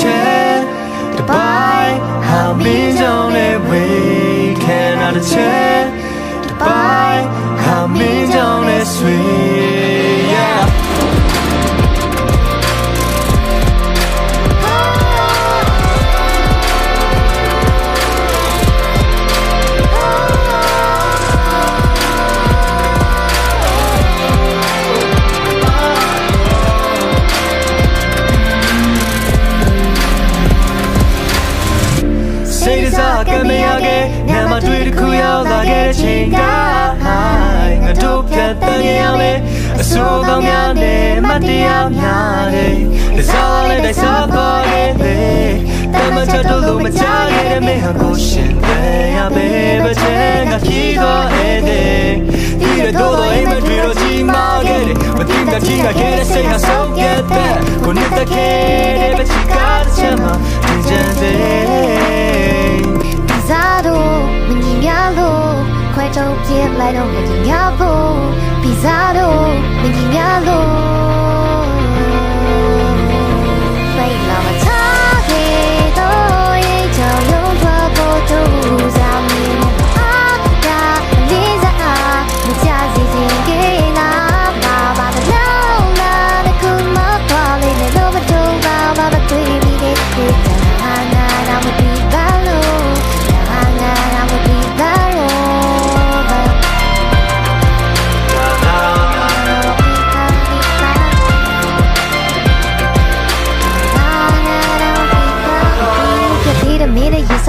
ချက်တပိုင် How me down and we can out a chair တပိုင် How me down and sweet အဆိုးကောင်းများနဲ့မတရားများတယ်ဒီစားလေးတိုင်းစားပေါ်ခဲ့တယ်တမချတို့လို့မချခဲ့တဲ့မင်းဟာကိုရှင်တယ်ရပဲပဲချင်ကခီးတော့အဲ့တဲ့ဒီတော့အိမ်မတွေ့တော့ချီမာခဲ့တယ်မတင်တဲ့ချီကခဲ့တဲ့စိတ်ဟာဆုံးခဲ့တဲ့ကိုနေတဲ့ခဲ့တဲ့ပဲချီကားချမ်းမှာတင်ကြတဲ့ဒီစားတော့မငြင်းရလို့ခွဲထုတ်ပြစ်လိုက်တော့မငြင်းရဖို့ဒီ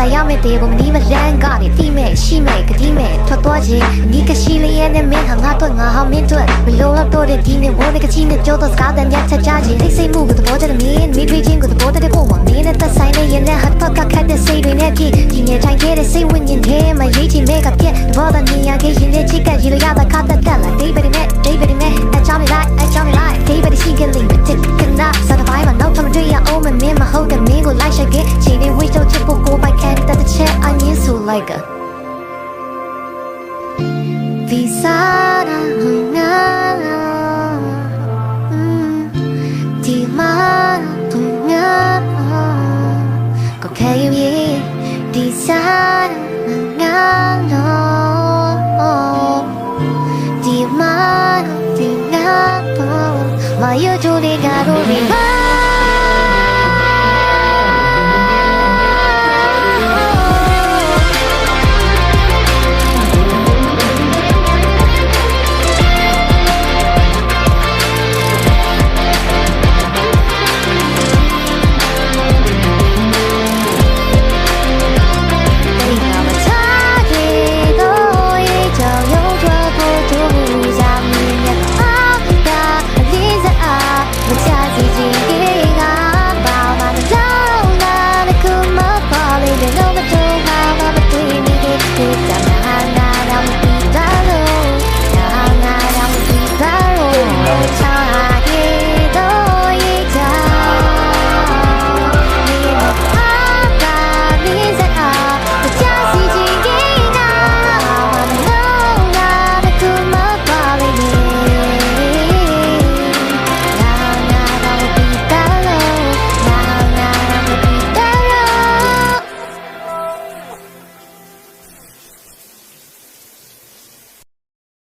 င်းရဲ့ရဆိုင်ရမယ့်တေကိုမနီးမလန်းကနေတိမဲ့ရှိမဲ့ကတိမဲ့ထွက်သွားခြင်းအနီးကရှိလေးရဲ့နဲ့မင်းဟာငါတော့ငါဟာမင်းတို့မလိုတော့တဲ့ဒီနဲ့ဝန်းကချင်းနဲ့ကြောတော့စကားတန်ရချက်ချခြင်းသိစိတ်မှုကိုသဘောတည်းမင်းမိတွေ့ချင်းကိုသဘောတည်းကိုမမင်းနဲ့သက်ဆိုင်တဲ့ရင်နဲ့ဟတ်တော့ကခတ်တဲ့စိတ်တွေနဲ့ကြည့်ဒီနေ့တိုင်းခဲ့တဲ့စိတ်ဝိညာဉ်ထဲမှာရေးချင်မဲ့ကပြက်သဘောတည်းနေရခဲ့ရင်နဲ့ချစ်ကရေလိုရတာခတ်တက်တက်လာဒေးဗဒီနဲ့ဒေးဗဒီနဲ့အချောင်းလေးလိုက်အချောင်းလေးလိုက်ဒေးဗဒီရှိက Tiger. Di sana mengalir, kok kayu ini di sana mengalir.